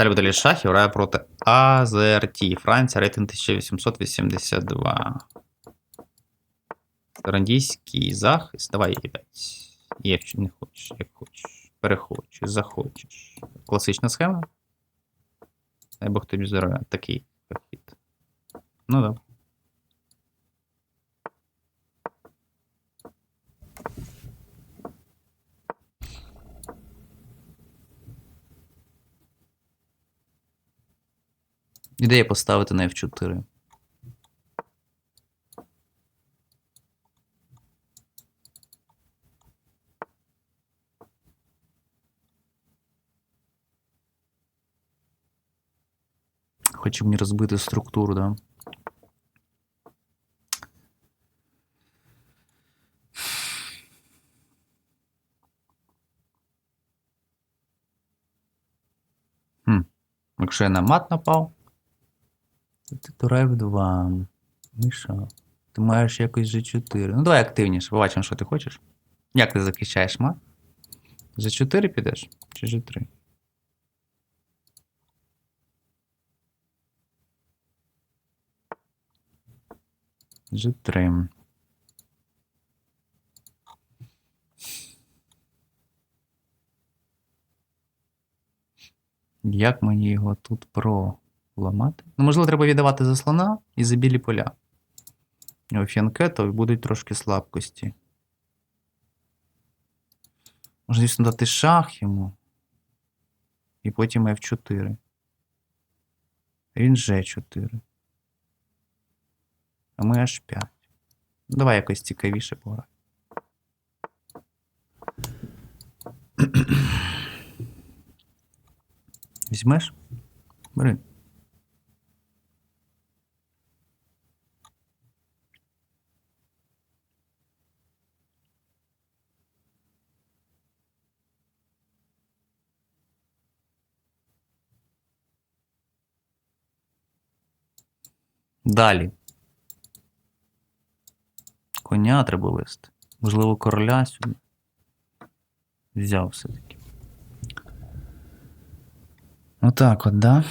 Далі буде шахів грає проти АЗРТ. Франція, рейтинг 1882. Рандійський захист. Давай, їбать. Якщо не хочеш, як хочеш. Перехочеш, захочеш. Класична схема. Дай Бог тобі здоров'я. Такий підхід. Ну да. Ідея поставити на F4. Хочу мені розбити структуру, да? Хм. Якщо я на мат напав, ти тура F2. Миша. Ти маєш якось G4. Ну давай активніше, побачимо, що ти хочеш. Як ти захищаєш мат? G4 підеш? Чи G3? G3. Як мені його тут проламати? Ну, можливо, треба віддавати за слона і за білі поля. У і будуть трошки слабкості. Можна, звісно, дати шах йому. І потім F4. А Він G4. А ми H5. Ну, Давай якось цікавіше пограй. Візьмеш? Бери. Далі. Коня треба вести. Можливо, короля сюди. Взяв все-таки. Отак от, да?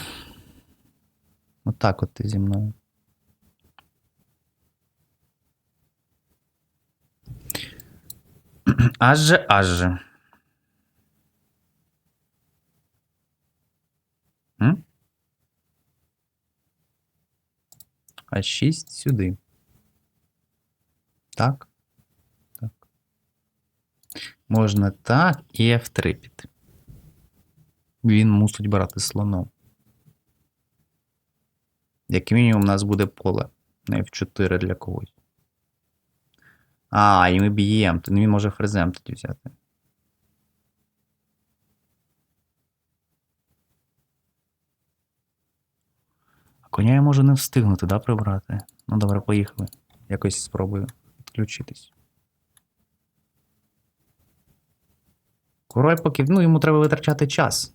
Отак от ти зі мною. Аж же, аж же. А 6 сюди. Так. Так. Можна так і F3 піти. Він мусить брати слоном. Як мінімум, у нас буде поле на F4 для когось. А, і ми б'ємо. Він може фрезем тоді взяти. Коня я можу не встигнути, да, прибрати? Ну добре, поїхали. Якось спробую відключитись. Король поки. Ну, йому треба витрачати час.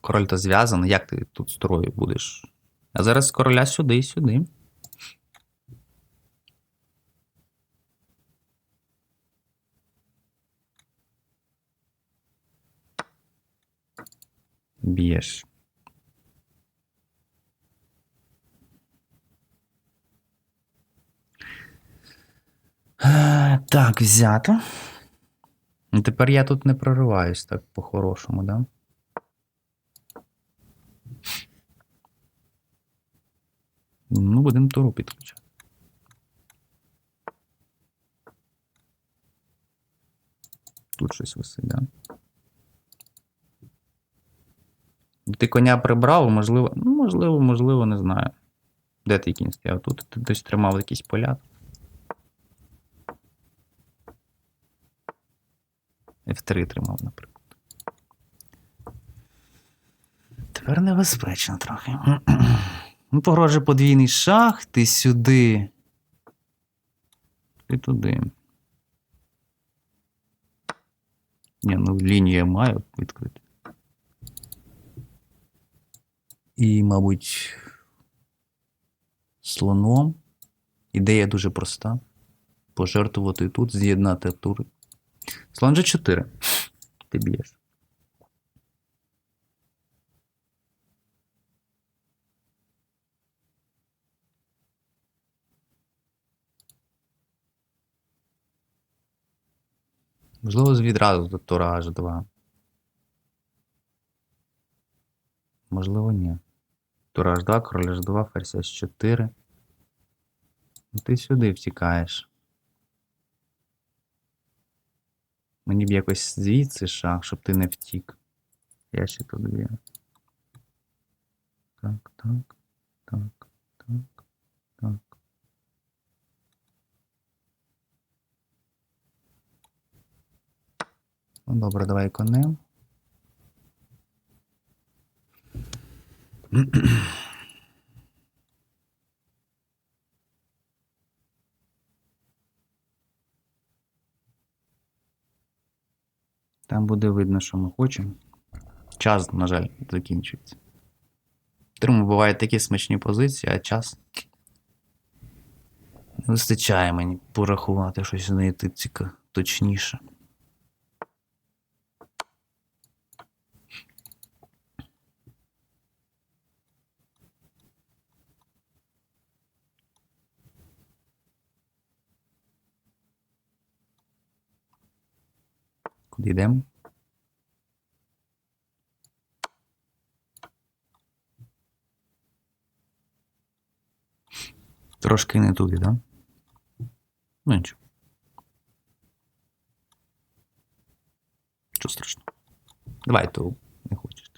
Король то зв'язаний, як ти тут строю будеш? А зараз короля сюди сюди. Б'єш. Е, Так, взято. Ну, Тепер я тут не прориваюсь так по-хорошому, да? Ну, будемо туру підключати. Тут щось висить, да? Ти коня прибрав, можливо, ну, можливо, можливо, не знаю. Де ти кінь стояв? Тут ти десь тримав якісь поля. F3 тримав, наприклад. Тепер небезпечно трохи. Ну, погрожує подвійний шах, ти сюди. Ти туди. Ні, ну лінію я маю відкрити. і, мабуть, слоном. Ідея дуже проста. Пожертвувати тут, з'єднати тури. Слон же 4. Ти б'єш. Можливо, відразу до Тура аж 2. Можливо, ні. Тура H2, король H2, ферзь H4. Ну, Ти сюди втікаєш. Мені б якось звідси шах, щоб ти не втік. Я ще тут дві. Так, так, так, так, так. Ну, добре, давай конем. Там буде видно, що ми хочемо. Час, на жаль, закінчується. Тому бувають такі смачні позиції, а час. Не вистачає мені порахувати щось знайти ціка точніше. Куди йдемо? Трошки не туди, так? Да? Ну нічого. Що страшно. Давай то не хочеш.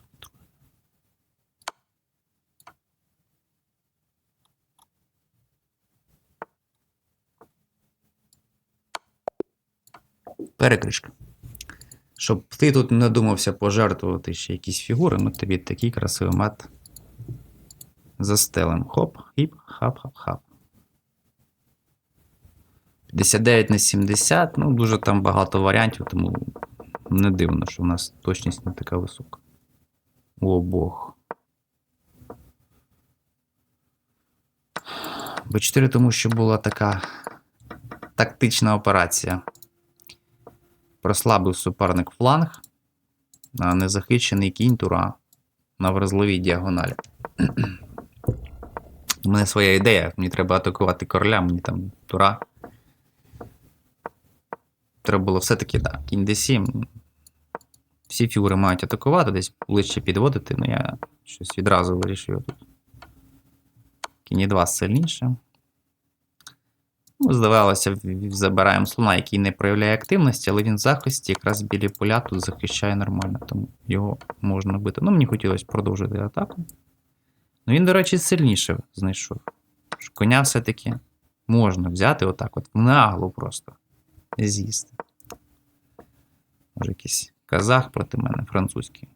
Перекришка. Щоб ти тут не думався пожертвувати ще якісь фігури, ми тобі такий красивий мат застелим. Хоп, хіп, хап, хап, хап. 59 на 70, ну дуже там багато варіантів, тому не дивно, що в нас точність не така висока. О Бог. Б4, тому що була така тактична операція. Прослабив суперник фланг, а незахищений кінь тура на вразливій діагоналі. У мене своя ідея. Мені треба атакувати короля, мені там тура. Треба було все-таки, так, кінь d7. Всі фігури мають атакувати, десь ближче підводити, але я щось відразу вирішив тут. Кінь 2 сильніше. Ну, здавалося, забираємо слона, який не проявляє активності, але він в захисті якраз білі поля тут захищає нормально, тому його можна бити. Ну, мені хотілося продовжити атаку. Ну, він, до речі, сильніше знайшов. Коня все-таки можна взяти отак, от нагло просто з'їсти. Може, якийсь казах проти мене, французький.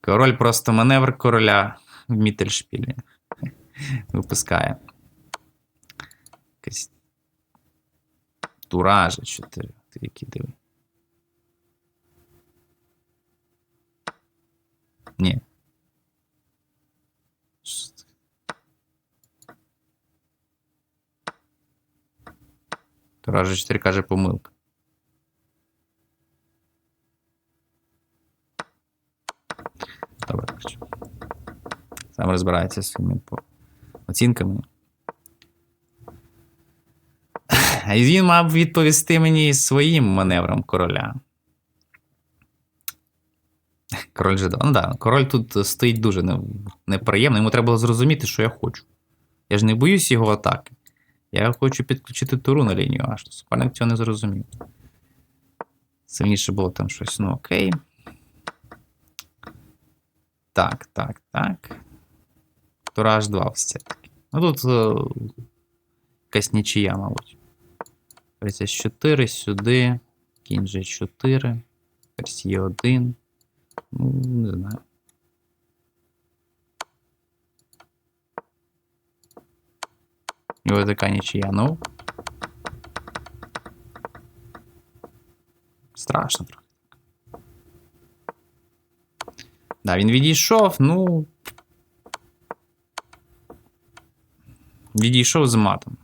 Король просто маневр короля в Міттельшпілі випускає. Якась туража 4. Ти які диви. Ні. Що це? Туража 4 каже помилка. Сам розбирається зі своїми оцінками. А він мав відповісти мені своїм маневром короля. Король же. Ну да, король тут стоїть дуже неприємно. Йому треба було зрозуміти, що я хочу. Я ж не боюсь його атаки. Я хочу підключити туру на лінію аж. Суперник цього не зрозумів. Сильніше було там щось, ну окей. Так, так, так. Тура аж 2 все-таки. Ну тут е, якась нічия, мабуть. Ферзь 4 сюди. Кінь G4. Ферзь Е1. Ну, не знаю. І ось така нічия. Ну. Страшно трохи. Да, він відійшов, ну. Відійшов з матом.